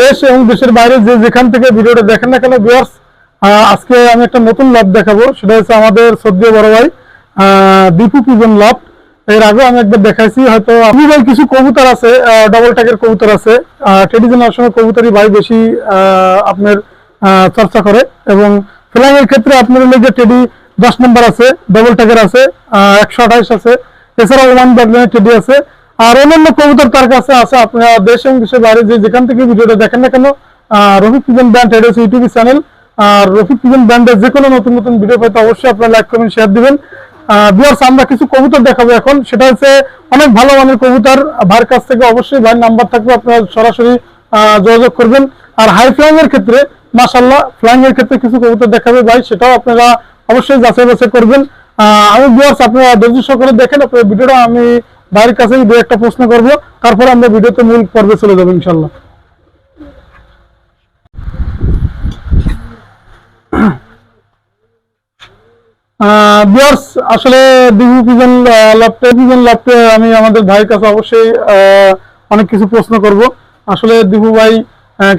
দেশ এবং দেশের বাইরে যে যেখান থেকে ভিডিওটা দেখেন না কেন ভিউয়ার্স আজকে আমি একটা নতুন লব দেখাবো। সেটা হচ্ছে আমাদের সদ্য বড় ভাই দীপু পিজন লব এর আগে আমি একবার দেখাইছি, হয়তো আপনি ভাই কিছু কবুতর আছে ডবল ট্যাগের কবুতর আছে। টেডি জেনারেশনের কবুতরই ভাই বেশি আপনার চর্চা করে। এবং ফ্লাইং এর ক্ষেত্রে আপনার যে টেডি দশ নম্বর আছে ডবল ট্যাগের আছে একশো আঠাইশ আছে। এছাড়াও ওয়ান ব্যাটলাইনের টেডি আছে। আর অন্যান্য কবুতর তার কাছে আছে। আপনারা দেশ এবং দেশের বাইরে যে যেখান থেকে ভিডিওটা দেখেন না কেন রফিক পিজন ব্যান্ড এটা হচ্ছে চ্যানেল। আর রফিক পিজন ব্যান্ডের যে কোনো নতুন নতুন ভিডিও পেতে অবশ্যই আপনারা লাইক কমেন্ট শেয়ার দিবেন। বিয়ার্স আমরা কিছু কবুতর দেখাবো এখন। সেটা হচ্ছে অনেক ভালো মানের কবুতর। ভাইয়ের কাছ থেকে অবশ্যই ভাইয়ের নাম্বার থাকবে, আপনারা সরাসরি যোগাযোগ করবেন। আর হাই ফ্লাইং এর ক্ষেত্রে মাশাল্লাহ ফ্লাইং এর ক্ষেত্রে কিছু কবুতর দেখাবে ভাই, সেটাও আপনারা অবশ্যই যাচাই বাছাই করবেন আমি বিয়ার্স আপনারা ধৈর্য সহকারে দেখেন, আপনার ভিডিওটা আমি ভাইয়ের কাছেই দু একটা প্রশ্ন করব, তারপরে আমরা ভিডিওতে মূল পর্বে চলে যাব, ইনশাল্লাহ। আসলে আমি আমাদের ভাইয়ের কাছে অবশ্যই অনেক কিছু প্রশ্ন করব। আসলে দিঘু ভাই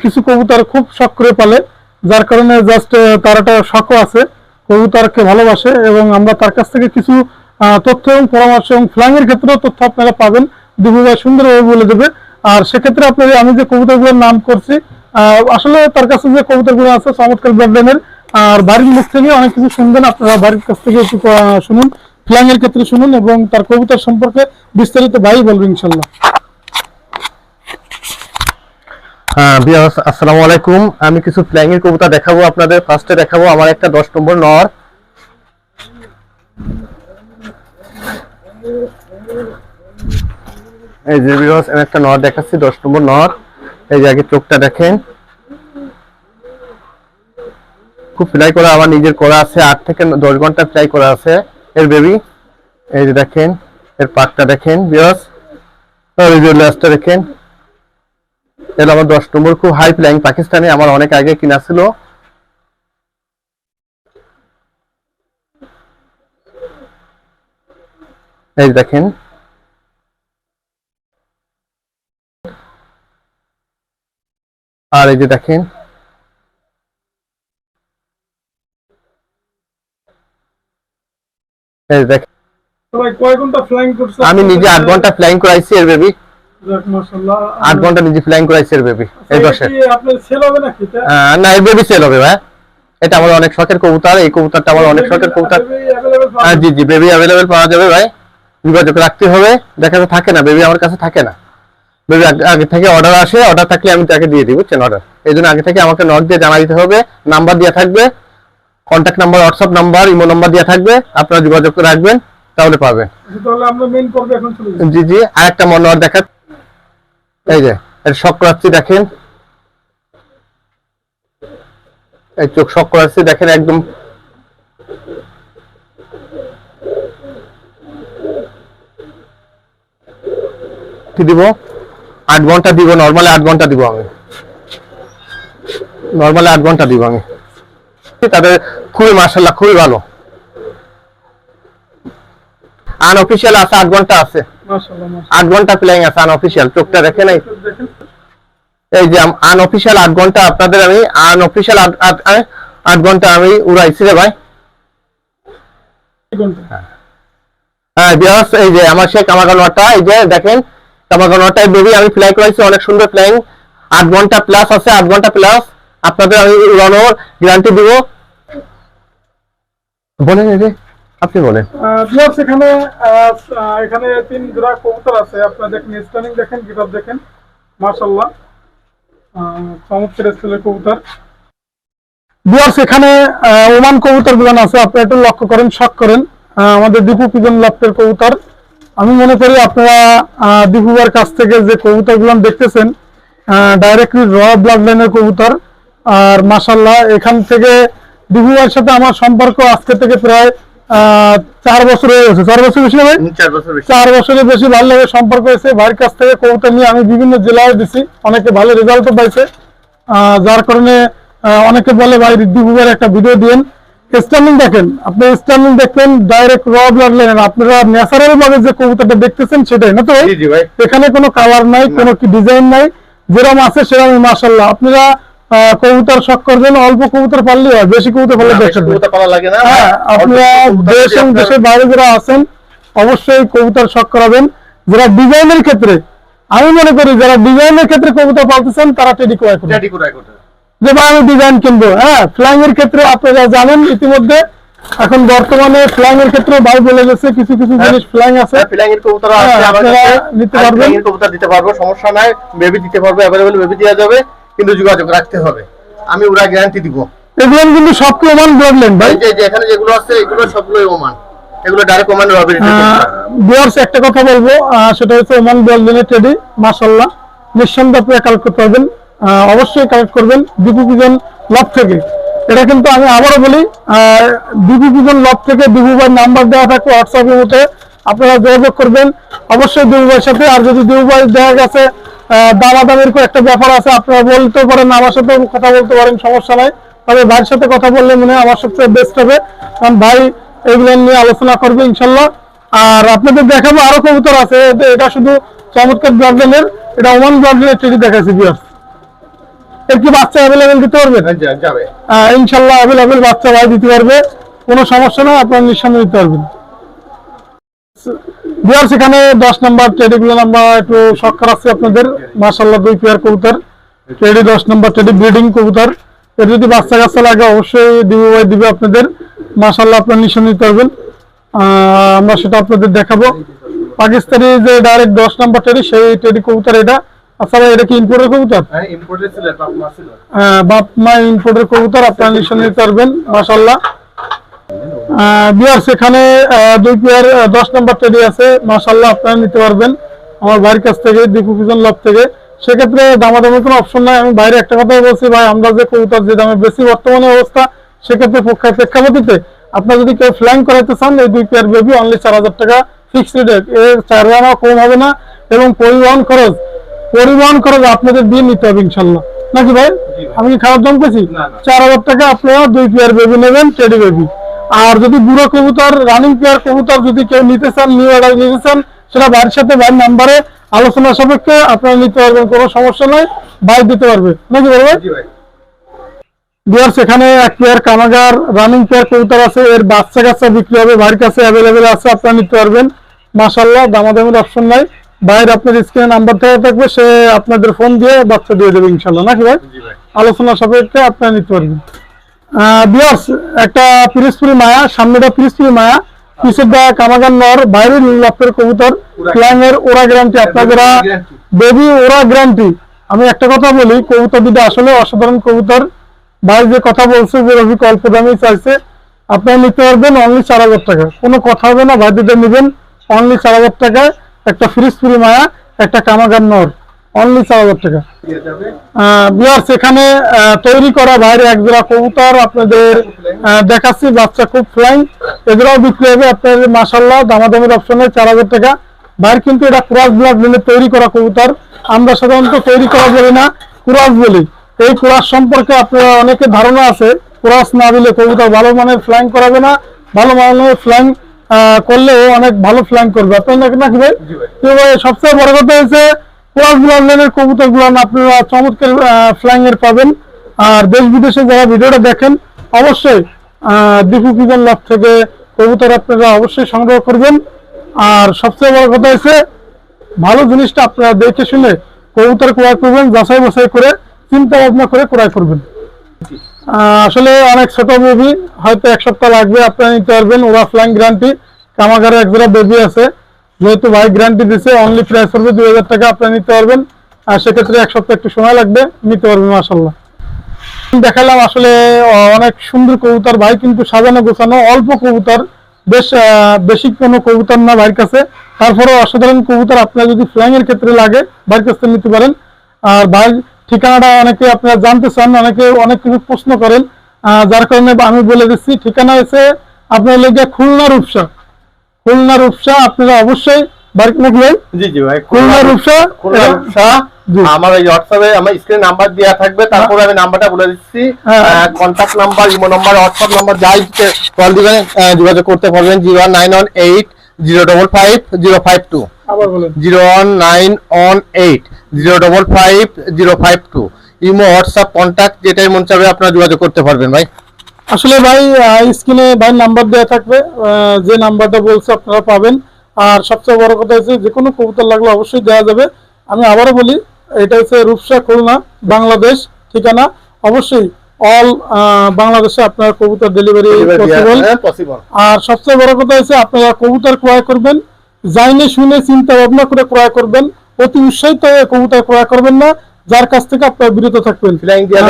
কিছু কবুতর খুব শখ করে পালে, যার কারণে জাস্ট তার একটা শখও আছে। কবুতরকে ভালোবাসে এবং আমরা তার কাছ থেকে কিছু তথ্য এবং পরামর্শ এবং ফ্লাইং এর ক্ষেত্রেও তথ্য আপনারা পাবেন। ভাই সুন্দরভাবে বলে দেবে। আর সেক্ষেত্রে আপনার আমি যে কবুতরগুলোর নাম করছি আসলে তার কাছে যে কবুতরগুলো আছে, চমৎকার ব্র্যান্ডের আর বাড়ির মুখ থেকে অনেক কিছু শুনবেন। আপনারা বাড়ির কাছ থেকে একটু শুনুন। ফ্ল্যাং এর ক্ষেত্রে শুনুন এবং তার কবিতার সম্পর্কে বিস্তারিত ভাই বলব ইনশাল্লাহ হ্যাঁ আসসালামু আলাইকুম। আমি কিছু ফ্ল্যাং এর দেখাবো আপনাদের। ফার্স্টে দেখাবো আমার একটা দশ নম্বর নর। এই যে বিয়াস আমি একটা নর দেখাচ্ছি, দশ নম্বর নর এই যে আগে চোখটা দেখেন। খুব ফ্লাই করা আমার নিজের করা আছে। আট থেকে দশ ঘণ্টা ফ্লাই করা আছে। এর বেবি এই যে দেখেন, এর পাকটা দেখেন আর এই যে ল্যাসটা দেখেন। এটা আমার দশ নম্বর, খুব হাই ফ্লাইং পাকিস্তানে, আমার অনেক আগে কিনা ছিল। এই দেখেন। আর এই যে দেখেন। এই দেখেন। আমি নিজে আট ঘণ্টা ফ্লাইং করাইছি এর বেবি আট ঘণ্টা নিজে ফ্লাইং করাইছি এর বেবি এই দশে আপনার সেল হবে নাকি আহ, না এই বেবি সেল হবে ভাই। এটা আমার অনেক শখের কবুতর এই কবুতরটা আমার অনেক শখের কবুতর। জি জি বেবি অ্যাভেলেবেল পাওয়া যাবে ভাই। যোগাযোগ রাখতে হবে। দেখা যায় থাকে না বেবি আমার কাছে থাকে না। বেবি আগে থেকে অর্ডার আসে অর্ডার থাকলে আমি তাকে দিয়ে দিই বুঝছেন অর্ডার এই জন্য আগে থেকে আমাকে নক দিয়ে জানা দিতে হবে নাম্বার দেওয়া থাকবে contact number WhatsApp number imo number দেওয়া থাকবে আপনারা যোগাযোগ করে রাখবেন তাহলে পাবেন। জি জি আর একটা মনোয়ার দেখা এই যে করাচ্ছি দেখেন। এই চোখ শক করাচ্ছি দেখেন একদম কি দিব? আট ঘণ্টা দিব নর্মালি আট ঘণ্টা দিব আমি। নর্মালি আট ঘণ্টা দিব আমি। তাদের খুবই মার্শাল্লাহ খুবই ভালো। আনঅফিসিয়াল আছে আট ঘণ্টা আছে। আট ঘণ্টা প্লেয়িং আছে আনঅফিসিয়াল চোখটা দেখে নাই? এই যে আনঅফিসিয়াল আট ঘণ্টা আপনাদের আমি আনঅফিসিয়াল আট ঘণ্টা আমি উড়াইছি রে ভাই। হ্যাঁ। বিয়াস এই যে আমার সেই কামাগানোয়াটা এই যে দেখেন কামাগানোয়াটাই বেবি আমি ফ্লাই করাইছি অনেক সুন্দর ফ্লাইং আট ঘণ্টা প্লাস আছে আট ঘণ্টা প্লাস আপনাদের আমি উড়ানোর গ্যারান্টি দিব। বলেন এই আপনি বলেন। এখানে এখানে তিন জোড়া কবুতর আছে। আপনারা দেখেন স্টানিং দেখেন গিটার দেখেন। মাশাআল্লাহ। আহ, চমৎকার স্কুলের কবুতর। বিয়ার্স এখানে আহ, ওমান কবুতর গুলান আছে। আপনারা একটু লক্ষ্য করেন শখ করেন। আহ, আমাদের দীপু পিজন লফটের কবুতর। আমি মনে করি আপনারা দীপুবার কাছ থেকে যে কবুতর গুলান দেখতেছেন ডাইরেক্টলি র ব্লাড লাইনের কবুতর। আর মাশাল্লাহ এখান থেকে দীপুবার সাথে আমার সম্পর্ক আজকে থেকে প্রায় চার বছর হয়ে গেছে। চার বছর বেশি ভাই? চার বছর চার বছরের বেশি ভালো লাগে সম্পর্ক হয়েছে। ভাইয়ের কাছ থেকে কবুতর নিয়ে আমি বিভিন্ন জেলায় দিছি। অনেকে ভালো রেজাল্টও পাইছে। যার কারণে অনেকে বলে ভাই রিদ্দি বুবের একটা ভিডিও দিন স্ট্যান্ডিং দেখেন আপনি স্ট্যান্ডিং দেখবেন ডাইরেক্ট র ব্লাড লাইন আপনারা ন্যাচারাল ভাবে যে কবুতরটা দেখতেছেন সেটাই না তো এখানে কোনো কালার নাই কোনো কি ডিজাইন নাই যেরকম আছে সেরকম মাসাল্লাহ আপনারা কবুতর শখ করবেন অল্প কবুতর পারলে হয় বেশি কবুতর পারলে বেশি দেখছেন কবুতর পালা লাগে না। হ্যাঁ আপনারা দেশ এবং দেশের বাইরে যারা আছেন অবশ্যই কবুতর শখ করাবেন। যারা ডিজাইনের ক্ষেত্রে আমি মনে করি যারা ডিজাইনের ক্ষেত্রে কবুতর পালতেছেন তারা টেডি ক্রয় করবেন যে ভাই আমি ডিজাইন কিনবো হ্যাঁ? ফ্লাইং এর ক্ষেত্রে আপনারা জানেন ইতিমধ্যে এখন বর্তমানে ফ্লাইং এর ক্ষেত্রে ভাই বলে গেছে কিছু কিছু জিনিস ফ্লাইং আছে। ফিলাইং এর কবুতর হ্যাঁ, আছে আপনারা নিতে আর পারবেন। এর কবুতর দিতে পারব সমস্যা নাই বেবি দিতে পারব অ্যাভেলেবল বেবি দেওয়া যাবে কিন্তু যোগাযোগ রাখতে হবে। আমি ওরা গ্যারান্টি দিব। এগুলো কিন্তু সবকে ওমান ব্লডলেন ভাই। এই যে এখানে যেগুলো আছে এগুলো সবগুলোই ওমান। এগুলো ডাইরেক্ট ওমান রবে বিয়ার্স একটা কথা বলব সেটা হচ্ছে ওমান ব্লডলেনের টেডি মাসাল্লাহ নিঃসন্দেহে আপনারা কালেক্ট করতে পারবেন অবশ্যই কালেক্ট করবেন দিপু পিজন লব থেকে। এটা কিন্তু আমি আবারও বলি দিপু পিজন লব থেকে দিপু ভাই নাম্বার দেওয়া থাকবে হোয়াটসঅ্যাপের মধ্যে আপনারা যোগাযোগ করবেন। অবশ্যই দিবু ভাইয়ের সাথে, আর যদি দিবু ভাই দেখা গেছে দামাদামির কোনো একটা ব্যাপার আছে, আপনারা বলতে পারেন আমার সাথে কথা বলতে পারেন, সমস্যা নাই। তবে ভাইয়ের সাথে কথা বললে মনে হয় আমার সবচেয়ে বেস্ট হবে। কারণ ভাই এগুলো নিয়ে আলোচনা করবে ইনশাল্লাহ। আর আপনাদের দেখাবো, আরও কবুতর আছে, এটা শুধু চমৎকার ব্লডলেনের এটা ওমান ব্লডলেনের টেডি দেখাচ্ছি বিয়ার এর কি বাচ্চা অ্যাভেলেবেল দিতে পারবেন যাবে। ইনশাল্লাহ অ্যাভেলেবেল বাচ্চা ভাই দিতে পারবে। কোনো সমস্যা না আপনার নিঃসন্দেহে দিতে পারবেন। বিয়ার সেখানে দশ নম্বর টেডিগুলো নাম্বার একটু শখ করাচ্ছে আপনাদের। মাসাল্লাহ দুই পেয়ার কবুতর। টেডি দশ নম্বর টেডি ব্রিডিং কবুতর। এর যদি বাচ্চা কাচ্চা লাগে অবশ্যই দিবে ভাই দিবে আপনাদের। মাসাল্লাহ আপনার নিঃসন্দেহে দিতে পারবেন। আমরা সেটা আপনাদের দেখাবো। পাকিস্তানি যে ডাইরেক্ট দশ নম্বর টেডি সেই টেডি কবুতর এটা। আচ্ছা এটা কি ইম্পোর্টের কবুতর? ইম্পোর্টেড ছিল বাপ মা ছিল। আহ, বাপ মা ইম্পোর্টের কবুতর আপনারা নিঃসন্দেহে নিতে পারবেন মাসাল্লাহ বিয়ার সেখানে দুই পেয়ার দশ নম্বর টেডি আছে মাসাল্লাহ আপনারা নিতে পারবেন। আমার ভাইয়ের কাছ থেকে দীপু পিজন লব থেকে। সেক্ষেত্রে দামাদামি কোনো অপশন নাই আমি বাইরে একটা কথাই বলছি ভাই আমরা যে কবুতর যে দামে বেশি বর্তমানে অবস্থা সেক্ষেত্রে প্রেক্ষাপতিতে আপনার যদি কেউ ফ্ল্যাং করাইতে চান এই দুই পেয়ার বেবি অনলি চার হাজার টাকা ফিক্সড রেট এর। চার হাজার কম হবে না এবং পরিবহন খরচ পরিবহন খরচ আপনাদের দিয়ে নিতে হবে ইনশাল্লাহ। নাকি ভাই? আমি কি খারাপ দাম না। চার হাজার টাকা আপনারা দুই পেয়ার বেবি নেবেন টেডি বেবি আর যদি বুড়ো কবুতর রানিং পেয়ার কবুতর যদি কেউ নিতে চান নিউ অর্ডার নিতে চান সেটা বাড়ির সাথে বাড়ির নাম্বারে আলোচনা সাপেক্ষে আপনারা নিতে পারবেন কোনো সমস্যা নাই বাইর দিতে পারবে। নাকি ভাই? বিয়ার সেখানে এক পেয়ার কামাগার রানিং পেয়ার কবুতর আছে এর বাচ্চা কাচ্চা বিক্রি হবে বাড়ির কাছে অ্যাভেলেবেল আছে আপনারা নিতে পারবেন। মাসাল্লাহ দামাদামির অপশন নাই। বাইরে আপনার স্ক্রিনে নাম্বার দেওয়া থাকবে সে আপনাদের ফোন দিয়ে বাচ্চা দিয়ে দেবে ইনশাল্লাহ নাকি ভাই? আলোচনা সাপেক্ষে আপনারা নিতে পারবেন। বিয়ার্স একটা পিরিসপুরি মায়া সামনেটা পিরিসপুরি মায়া। পিছের দা কামাগান নর বাইরের লপের কবুতর ফ্ল্যাং এর ওরা গ্যারান্টি আপনারা বেবি ওরা গ্যারান্টি। আমি একটা কথা বলি কবুতর দুটো আসলে অসাধারণ কবুতর। ভাই যে কথা বলছে যে রবি অল্প দামে চাইছে আপনারা নিতে পারবেন অনলি চার হাজার টাকা। কোনো কথা হবে না ভাই দুটো নেবেন অনলি চার হাজার টাকায়। একটা ফ্রিজপুরি মায়া একটা কামাগান নর অনলি চার হাজার টাকা। বিয়ার সেখানে তৈরি করা বাইরে এক জোড়া কবুতর আপনাদের দেখাচ্ছি বাচ্চা খুব ফ্লাইং এগুলোও বিক্রি হবে আপনাদের মাসাল্লাহ দামাদামের অপশনে চার হাজার টাকা। বাইরে কিন্তু এটা ক্রাস ব্লাড মিলে তৈরি করা কবুতর। আমরা সাধারণত তৈরি করা বলি না কুরাস বলি। এই কুরাস সম্পর্কে আপনারা অনেকে ধারণা আছে। কুরাস না দিলে কবুতর ভালো মানের ফ্লাইং করাবে না ভালো মানের ফ্লাইং করলেও অনেক ভালো ফ্লাইং করবে। আপনার নাকি ভাই? তো ভাই সবচেয়ে বড় কথা হচ্ছে ক্রস ব্লাডলাইনের কবুতরগুলো আপনারা চমৎকার ফ্লাইং এর পাবেন। আর দেশ বিদেশে যারা ভিডিওটা দেখেন অবশ্যই দীপু পিজন লাভ থেকে কবুতর আপনারা অবশ্যই সংগ্রহ করবেন। আর সবচেয়ে বড় কথা হচ্ছে ভালো জিনিসটা আপনারা দেখে শুনে কবুতর ক্রয় করবেন যাচাই বাছাই করে চিন্তা ভাবনা করে ক্রয় করবেন। আসলে অনেক ছোট বেবি হয়তো এক সপ্তাহ লাগবে, আপনারা নিতে পারবেন। ওরা ফ্লাইং গ্যারান্টি কামাগারে এক জোড়া বেবি আছে। যেহেতু ভাই গ্যারান্টি দিছে অনলি প্রাইস পড়বে দুই হাজার টাকা, আপনারা নিতে পারবেন। আর সেক্ষেত্রে এক সপ্তাহ একটু সময় লাগবে, নিতে পারবেন মাসাল্লাহ দেখালাম আসলে অনেক সুন্দর কবুতর ভাই, কিন্তু সাজানো গোছানো অল্প কবুতর, বেশ বেশি কোনো কবুতর না ভাইয়ের কাছে। তারপরে অসাধারণ কবুতর আপনার যদি ফ্লাইং এর ক্ষেত্রে লাগে, ভাইয়ের কাছ থেকে নিতে পারেন। আর ভাই ঠিকানাটা অনেকে আপনারা জানতে চান অনেকে অনেক কিছু প্রশ্ন করেন। যার কারণে আমি বলে দিচ্ছি ঠিকানা হচ্ছে আপনার লেগে খুলনা রূপসা। খুলনা রূপসা আপনারা অবশ্যই জি জি ভাই খুলনা রূপসা। খুলনা রূপসা। আমার এই হোয়াটসঅ্যাপে আমার স্ক্রিন নাম্বার দেওয়া থাকবে তারপরে আমি নাম্বারটা বলে দিচ্ছি। Contact number imo number WhatsApp number যাই কল দিবেন যোগাযোগ করতে পারবেন zero nine one eight zero double five zero five two. Zero one nine one eight. Zero double five zero five two. Imo WhatsApp contact যেটাই মন চাবে আপনারা যোগাযোগ করতে পারবেন ভাই। আসলে ভাই স্ক্রিনে ভাই নাম্বার দেওয়া থাকবে যে নাম্বারটা বলছে আপনারা পাবেন। আর সবচেয়ে বড় কথা হচ্ছে যে কোনো কবুতর লাগলে অবশ্যই দেওয়া যাবে। আমি আবারও বলি এটা হচ্ছে রূপসা খুলনা বাংলাদেশ ঠিকানা অবশ্যই অল বাংলাদেশে আপনার কবুতর ডেলিভারি পসিবল পসিবল আর সবচেয়ে বড় কথা হচ্ছে আপনারা কবুতর ক্রয় করবেন জাইনে শুনে চিন্তা ভাবনা করে ক্রয় করবেন অতি উৎসাহিত হয়ে কবুতর ক্রয় করবেন না যার কাছ থেকে আপনারা বিরত থাকবেন। ফ্লাইং দেওয়া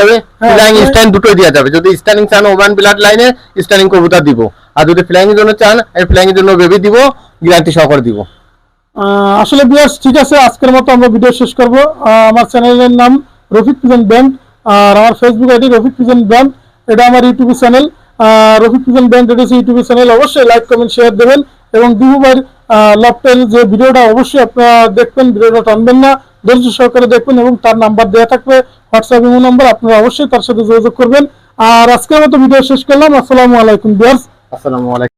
যাবে হ্যাঁ, ফ্লাইং স্ট্যান্ড দুটোই দেওয়া যাবে। যদি স্ট্যান্ডিং চান ওমান ব্লাড লাইনে স্ট্যান্ডিং কবুতর দিব। আর যদি ফ্লাইং এর জন্য চান আমি ফ্লাইং এর জন্য বেবি দিব গ্যারান্টি সহকারে দিব। আসলে বিয়াস ঠিক আছে আজকের মতো আমরা ভিডিও শেষ করব। আমার চ্যানেলের নাম রফিক পিজন ব্যান্ড আর আমার Facebook ID Rafiq pigeon band, এটা আমার YouTube channel Rafiq pigeon band এটা হচ্ছে ইউটিউব চ্যানেল অবশ্যই লাইক কমেন্ট শেয়ার দেবেন। এবং দিহুবার লপটেল যে ভিডিওটা, অবশ্যই আপনারা দেখবেন, ভিডিওটা টানবেন না। ধৈর্য সহকারে দেখবেন এবং তার নাম্বার দেওয়া থাকবে। হোয়াটসঅ্যাপ ইমো নাম্বার আপনারা অবশ্যই তার সাথে যোগাযোগ করবেন। আর আজকের মতো ভিডিও শেষ করলাম। আসসালামু আলাইকুম বিয়ার্স আসসালামু আলাইকুম।